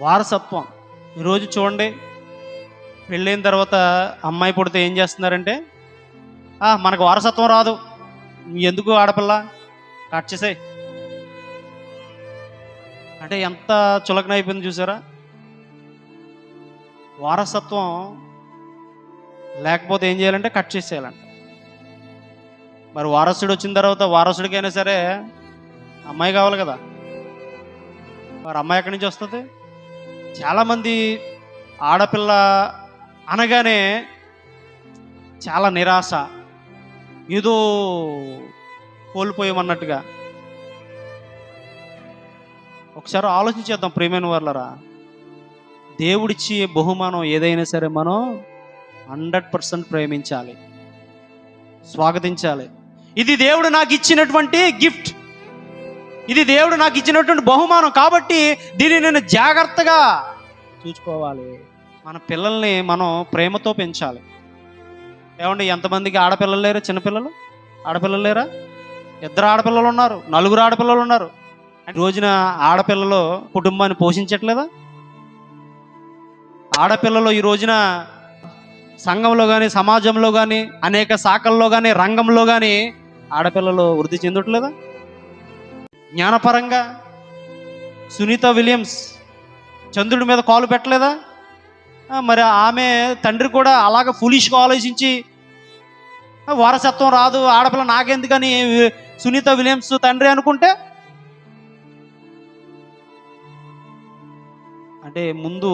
వారసత్వం. ఈరోజు చూడండి. పెళ్ళైన తర్వాత అమ్మాయి పుడితే ఏం చేస్తున్నారంటే మనకు వారసత్వం రాదు. ఎందుకు ఆడపిల్ల? కట్ చేసేయ్. అంటే ఎంత చులకన అయిపోయింది చూసారా? వారసత్వం లేకపోతే ఏం చేయాలంటే కట్ చేసేయాలంట. మరి వారసుడు వచ్చిన తర్వాత వారసుడికైనా సరే అమ్మాయి కావాలి కదా. మరి అమ్మాయి ఎక్కడి నుంచి వస్తుంది? చాలామంది ఆడపిల్ల అనగానే చాలా నిరాశ ఏదో కోల్పోయామన్నట్టుగా. ఒకసారి ఆలోచించేద్దాం ప్రేమైన వాళ్ళరా దేవుడిచ్చే బహుమానం ఏదైనా సరే మనం హండ్రెడ్ పర్సెంట్ ప్రేమించాలి స్వాగతించాలి. ఇది దేవుడు నాకు ఇచ్చినటువంటి గిఫ్ట్. ఇది దేవుడు నాకు ఇచ్చినటువంటి బహుమానం కాబట్టి దీన్ని నేను జాగ్రత్తగా చూసుకోవాలి. మన పిల్లల్ని మనం ప్రేమతో పెంచాలి. ఏమండి ఎంతమందికి ఆడపిల్లలు లేరు? చిన్నపిల్లలు? ఆడపిల్లలు లేరా? ఇద్దరు ఆడపిల్లలు ఉన్నారు నలుగురు ఆడపిల్లలు ఉన్నారు. రోజున ఆడపిల్లలు కుటుంబాన్ని పోషించట్లేదా? ఆడపిల్లలు ఈ రోజున సంఘంలో కానీ సమాజంలో కానీ అనేక శాఖల్లో కానీ రంగంలో కానీ ఆడపిల్లలు వృద్ధి చెందట్లేదా? జ్ఞానపరంగా సునీత విలియమ్స్ చంద్రుడి మీద కాలు పెట్టలేదా? మరి ఆమె తండ్రి కూడా అలాగ ఫులిష్గా ఆలోచించి వారసత్వం రాదు ఆడపిల్ల నాకెందుకని సునీత విలియమ్స్ తండ్రి అనుకుంటే? అంటే ముందు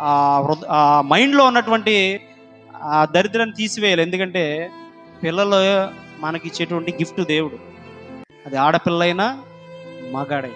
ఆ వృద్ధ ఆ మైండ్లో ఉన్నటువంటి ఆ దరిద్రాన్ని తీసివేయాలి. ఎందుకంటే పిల్లలు మనకి ఇచ్చేటువంటి గిఫ్ట్ దేవుడు. అది ఆడపిల్లైనా மகனை